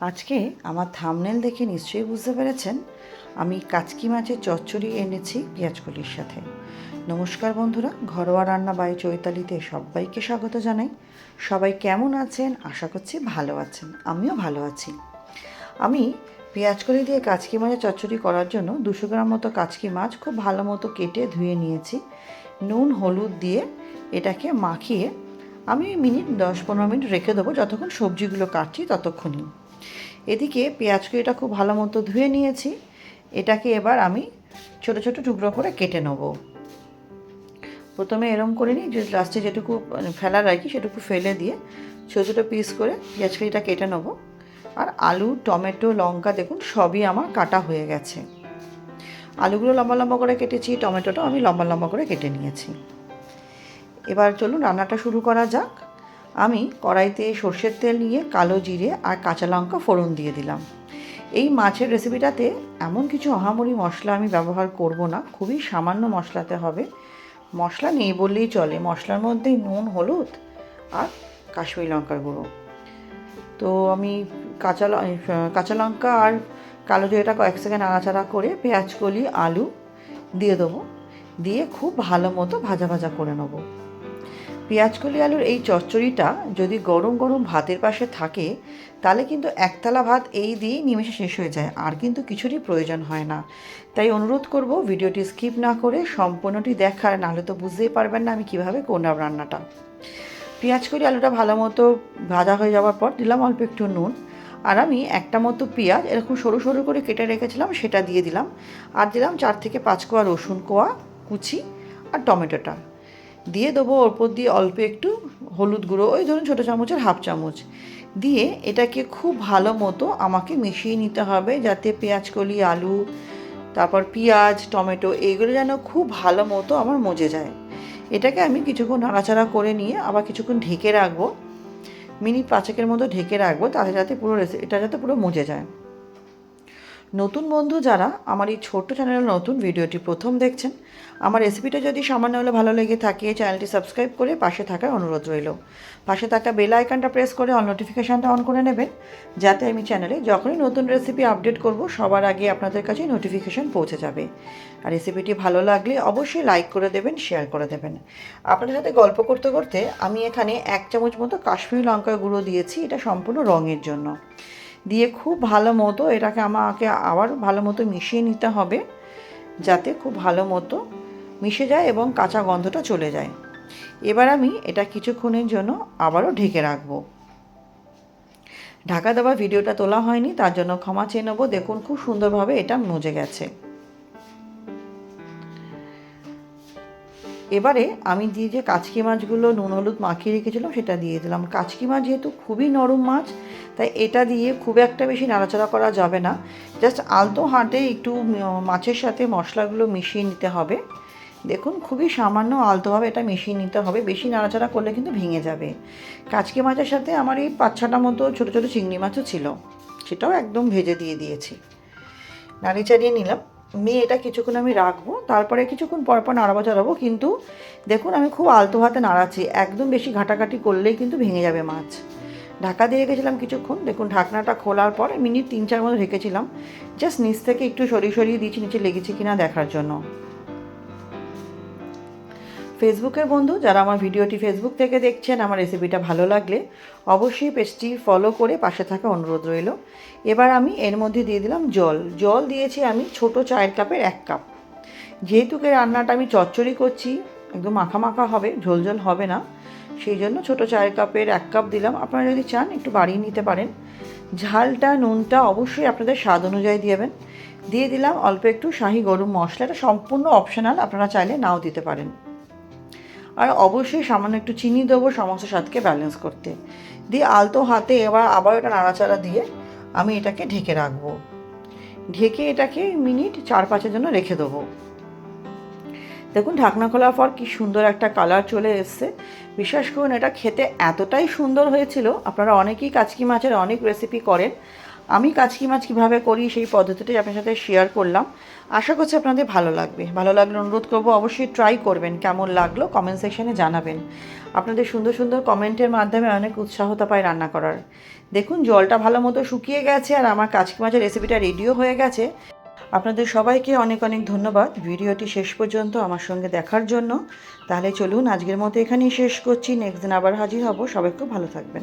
আজকে আমার থামনেল দেখে নিশ্চয়ই বুঝতে পেরেছেন, আমি কাচকি মাছের চচ্চড়ি এনেছি পেঁয়াজকলির সাথে। নমস্কার বন্ধুরা, ঘরোয়া রান্না বাই চৈতালিতে সবাইকে স্বাগত জানাই। সবাই কেমন আছেন? আশা করছি ভালো আছেন। আমিও ভালো আছি। আমি পেঁয়াজকলি দিয়ে কাচকি মাছের চচ্চড়ি করার জন্য দুশো গ্রাম মতো কাচকি মাছ খুব ভালো মতো কেটে ধুয়ে নিয়েছি। নুন, হলুদ দিয়ে এটাকে মাখিয়ে আমি মিনিট দশ পনেরো মিনিট রেখে দেবো, যতক্ষণ সবজিগুলো কাটছি ততক্ষণই। এদিকে পেঁয়াজকে এটা খুব ভালো মতো ধুয়ে নিয়েছি। এটাকে এবার আমি ছোট ছোট টুকরো করে কেটে নেব। প্রথমে এরম করে নিই যে লাস্টে যেটুকু মানে ফেলার কি, সেটুকু ফেলে দিয়ে ছোটো ছোটো পিস করে পেঁয়াজ কেটে কেটে নেব। আর আলু, টমেটো, লঙ্কা, দেখুন, সবই আমার কাটা হয়ে গেছে। আলুগুলো লম্বা লম্বা করে কেটেছি, টমেটোটাও আমি লম্বা লম্বা করে কেটে নিয়েছি। এবার চলুন রান্নাটা শুরু করা যাক। আমি কড়াইতে সর্ষের তেল নিয়ে কালো জিরে আর কাঁচা লঙ্কা ফোড়ন দিয়ে দিলাম। এই মাছের রেসিপিটাতে এমন কিছু অহামরি মশলা আমি ব্যবহার করব না, খুবই সামান্য মশলাতে হবে। মশলা নেই বললেই চলে, মশলার মধ্যেই নুন, হলুদ আর কাশ্মীরি লঙ্কার গুঁড়ো। তো আমি কাঁচা কাঁচা লঙ্কা আর কালো জিরেটা কয়েক সেকেন্ড নাড়াচাড়া করে পেঁয়াজ, কলি, আলু দিয়ে দেবো। দিয়ে খুব ভালো মতো ভাজা ভাজা করে নেব। পেঁয়াজকলি আলুর এই চচ্চড়িটা যদি গরম গরম ভাতের পাশে থাকে, তাহলে কিন্তু একতলা ভাত এই দিয়েই নিমেষে শেষ হয়ে যায়, আর কিন্তু কিছুরই প্রয়োজন হয় না। তাই অনুরোধ করব ভিডিওটি স্কিপ না করে সম্পূর্ণটি দেখার, নাহলে তো বুঝতেই পারবেন না আমি কীভাবে করলাম রান্নাটা। পেঁয়াজ করি আলুটা ভালো মতো ভাজা হয়ে যাওয়ার পর দিলাম অল্প একটু নুন, আর আমি একটা মতো পেঁয়াজ এরকম সরু সরু করে কেটে রেখেছিলাম, সেটা দিয়ে দিলাম। আর দিলাম চার থেকে পাঁচ কোয়া রসুন কোয়া, কুচি আর টমেটোটা। দিয়ে দেবো ওর উপর দিয়ে অল্প একটু হলুদ গুঁড়ো, ওই ধরুন ছোটো চামচের হাফ চামচ। দিয়ে এটাকে খুব ভালো মতো আমাকে মিশিয়ে নিতে হবে যাতে পেঁয়াজ কলি, আলু, তারপর পেঁয়াজ, টমেটো এইগুলো যেন খুব ভালো মতো আমার মজে যায়। এটাকে আমি কিছুক্ষণ নাড়াচাড়া করে নিয়ে আবার কিছুক্ষণ ঢেকে রাখব। মিনিট পাঁচেকের মতো ঢেকে রাখব তাহলে যাতে পুরো রেসি, এটা যাতে পুরো মজে যায়। নতুন বন্ধু যারা আমার এই ছোট্ট চ্যানেলে নতুন ভিডিওটি প্রথম দেখছেন, আমার রেসিপিটা যদি সামান্য হলে ভালো লেগে থাকে চ্যানেলটি সাবস্ক্রাইব করে পাশে থাকার অনুরোধ রইল। পাশে থাকা বেল আইকনটা প্রেস করে অল নোটিফিকেশানটা অন করে নেবেন, যাতে আমি চ্যানেলে যখনই নতুন রেসিপি আপডেট করব, সবার আগে আপনাদের কাছে নোটিফিকেশান পৌঁছে যাবে। আর রেসিপিটি ভালো লাগলে অবশ্যই লাইক করে দেবেন শেয়ার করে দেবেন। আপনাদের সাথে গল্প করতে করতে আমি এখানে এক চামচ মতো কাশ্মীরি লঙ্কার গুঁড়ো দিয়েছি, এটা সম্পূর্ণ রঙের জন্য। দিয়ে খুব ভালো মতো এটাকে আমাকে আবার ভালো মতো মিশিয়ে নিতে হবে, যাতে খুব ভালো মতো মিশে যায় এবং কাঁচা গন্ধটা চলে যায়। এবার আমি এটা কিছুক্ষণের জন্য আবারও ঢেকে রাখব। ঢাকা দেওয়া ভিডিওটা তোলা হয়নি, তার জন্য ক্ষমা চেয়ে নেব। দেখুন, খুব সুন্দরভাবে এটা মজে গেছে। এবারে আমি দিয়ে যে কাচকি মাছগুলো নুন হলুদ মাখিয়ে রেখেছিলাম, সেটা দিয়ে দিলাম। কাচকি মাছ যেহেতু খুবই নরম মাছ তাই এটা দিয়ে খুব একটা বেশি নাড়াচাড়া করা যাবে না। জাস্ট আলতো হাঁটে একটু মাছের সাথে মশলাগুলো মিশিয়ে নিতে হবে। দেখুন, খুবই সামান্য আলতোভাবে এটা মিশিয়ে নিতে হবে। বেশি নাড়াচাড়া করলে কিন্তু ভেঙে যাবে। কাচকি মাছের সাথে আমার এই পাঁচ ছটা মতো ছোটো ছোটো চিংড়ি মাছও ছিল। সেটাও একদম ভেজে দিয়ে দিয়েছি। নাড়ি চাড়িয়ে নিলাম। নিয়ে এটা কিছুক্ষণ আমি রাখব। তারপরে কিছুক্ষণ পর পর নাড়াবো, চাড়াবো। কিন্তু দেখুন, আমি খুব আলতো হাতে নাড়াচ্ছি। একদম বেশি ঘাটাঘাটি করলেই কিন্তু ভেঙে যাবে মাছ। ঢাকা দিয়ে রেখেছিলাম কিছুক্ষণ, দেখুন ঢাকনাটা খোলার পর মিনিট তিন চার মতো রেখেছিলাম জাস্ট নিচ থেকে একটু সরিয়ে সরিয়ে দিয়েছি, নিচে লেগেছে কিনা দেখার জন্য। ফেসবুকের বন্ধু, যারা আমার ভিডিওটি ফেসবুক থেকে দেখছেন, আমার রেসিপিটা ভালো লাগলে অবশ্যই পেজটি ফলো করে পাশে থাকা অনুরোধ রইল। এবার আমি এর মধ্যে দিয়ে দিলাম জল। জল দিয়েছি আমি ছোট চায়ের কাপের এক কাপ। যেহেতু কে রান্নাটা আমি চচ্চড়ি করছি, একদম মাখা মাখা হবে, ঝোল ঝোল হবে না। সেই জন্য ছোটো চায়ের কাপের এক কাপ দিলাম। আপনারা যদি চান, একটু বাড়িয়ে নিতে পারেন। ঝালটা, নুনটা অবশ্যই আপনাদের স্বাদ অনুযায়ী দিয়েবেন দিয়ে দিলাম অল্প একটু শাহি গরম মশলা। এটা সম্পূর্ণ অপশনাল আপনারা চাইলে নাও দিতে পারেন। আর অবশ্যই সামান্য একটু চিনি দেবো সমস্ত স্বাদকে ব্যালেন্স করতে। দিয়ে আলতো হাতে এবার আবার এটা নাড়াচাড়া দিয়ে আমি এটাকে ঢেকে রাখব। ঢেকে এটাকে মিনিট চার পাঁচের জন্য রেখে দেবো। দেখুন, ঢাকনা খোলার পর কি সুন্দর একটা কালার চলে এসছে। বিশ্বাস করুন, এটা খেতে এতটাই সুন্দর হয়েছিল। আপনারা অনেকেই কাচকি মাছের অনেক রেসিপি করেন। আমি কাচকি মাছ কীভাবে করি সেই পদ্ধতিটি আপনার সাথে শেয়ার করলাম। আশা করছি আপনাদের ভালো লাগবে। ভালো লাগলে অনুরোধ করব অবশ্যই ট্রাই করবেন, কেমন লাগল কমেন্ট সেকশনে জানাবেন। আপনাদের সুন্দর সুন্দর কমেন্টের মাধ্যমে অনেক উৎসাহতা পাই রান্না করার। দেখুন, জলটা ভালো মতো শুকিয়ে গেছে আর আমার কাচকি মাছের রেসিপিটা রেডিও হয়ে গেছে। আপনাদের সবাইকে অনেক অনেক ধন্যবাদ। ভিডিওটি শেষ পর্যন্ত আমার সঙ্গে দেখার জন্য। তাহলে চলুন আজকের মতো এখানেই শেষ করছি। নেক্সট দিন আবার হাজির হব। সবাই খুব ভালো থাকবেন।